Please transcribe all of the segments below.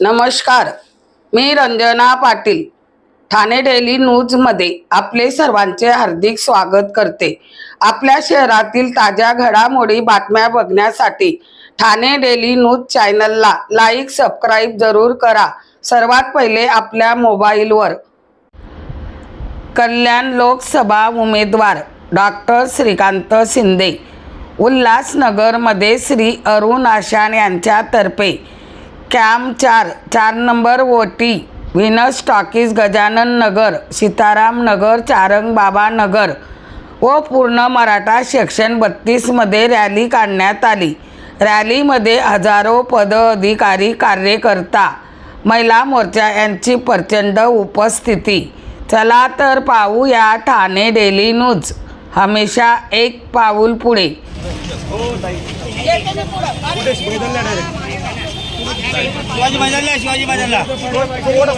नमस्कार. मी रंजना पाटील. ठाणे डेली न्यूजमध्ये आपले सर्वांचे हार्दिक स्वागत करते. आपल्या शहरातील ताज्या घडामोडी बातम्या बघण्यासाठी ठाणे डेली न्यूज चॅनलला लाईक सबस्क्राईब जरूर करा. सर्वात पहिले आपल्या मोबाईलवर. कल्याण लोकसभा उमेदवार डॉक्टर श्रीकांत शिंदे उल्हासनगरमध्ये श्री अरुण आशान यांच्यातर्फे कॅम चार चार number OT Venus talkies Gajanan Nagar Sitaram Nagar चारंगबाबा Nagar व पूर्ण मराठा सेक्शन बत्तीसमध्ये रॅली काढण्यात आली. रॅलीमध्ये हजारो पदाधिकारी कार्यकर्ता महिला मोर्चा यांची प्रचंड उपस्थिती. चला तर पाहूया ठाणे डेली न्यूज. हमेशा एक पाऊल पुढे. शिवाजी मैदानला शिवाजी मैदानला. थोडं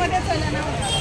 मध्ये चला ना.